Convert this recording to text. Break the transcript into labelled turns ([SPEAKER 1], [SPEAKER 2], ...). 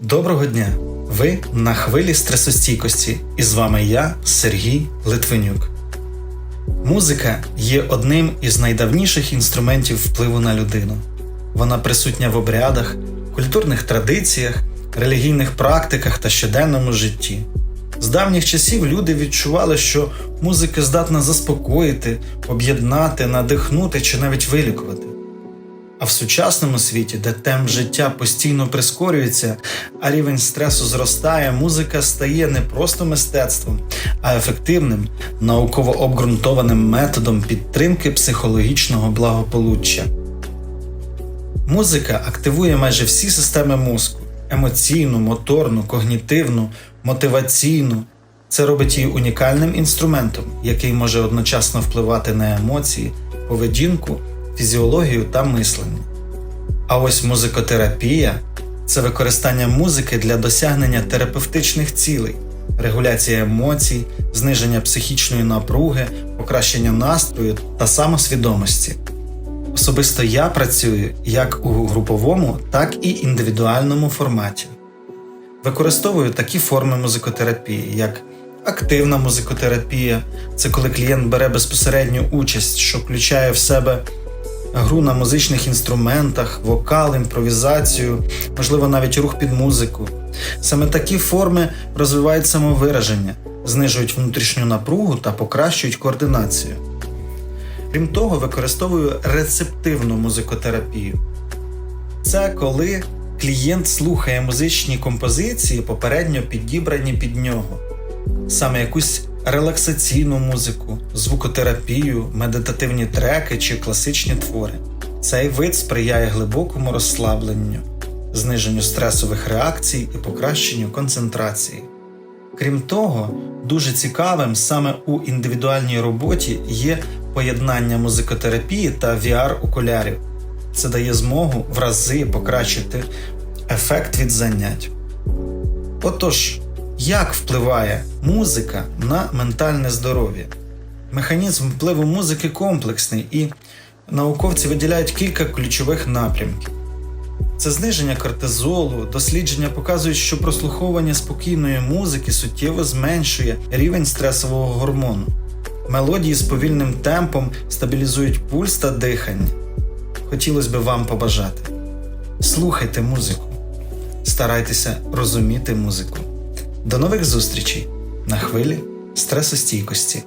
[SPEAKER 1] Доброго дня! Ви на хвилі стресостійкості, і з вами я, Сергій Литвинюк. Музика є одним із найдавніших інструментів впливу на людину. Вона присутня в обрядах, культурних традиціях, релігійних практиках та щоденному житті. З давніх часів люди відчували, що музика здатна заспокоїти, об'єднати, надихнути чи навіть вилікувати. А в сучасному світі, де темп життя постійно прискорюється, а рівень стресу зростає, музика стає не просто мистецтвом, а ефективним, науково обґрунтованим методом підтримки психологічного благополуччя. Музика активує майже всі системи мозку: емоційну, моторну, когнітивну, мотиваційну. Це робить її унікальним інструментом, який може одночасно впливати на емоції, поведінку, фізіологію та мислення. А ось музикотерапія це використання музики для досягнення терапевтичних цілей, регуляція емоцій, зниження психічної напруги, покращення настрою та самосвідомості. Особисто я працюю як у груповому, так і індивідуальному форматі. Використовую такі форми музикотерапії, як активна музикотерапія це коли клієнт бере безпосередню участь, що включає в себе гру на музичних інструментах, вокал, імпровізацію, можливо, навіть рух під музику. Саме такі форми розвивають самовираження, знижують внутрішню напругу та покращують координацію. Крім того, використовую рецептивну музикотерапію. Це коли клієнт слухає музичні композиції, попередньо підібрані під нього, саме якусь релаксаційну музику, звукотерапію, медитативні треки чи класичні твори. Цей вид сприяє глибокому розслабленню, зниженню стресових реакцій і покращенню концентрації. Крім того, дуже цікавим саме у індивідуальній роботі є поєднання музикотерапії та VR-окулярів. Це дає змогу в рази покращити ефект від занять. Отож, як впливає музика на ментальне здоров'я? Механізм впливу музики комплексний і науковці виділяють кілька ключових напрямків. Це зниження кортизолу, дослідження показують, що прослуховування спокійної музики суттєво зменшує рівень стресового гормону. Мелодії з повільним темпом стабілізують пульс та дихання. Хотілося б вам побажати. Слухайте музику, старайтеся розуміти музику. До нових зустрічей на хвилі стресостійкості.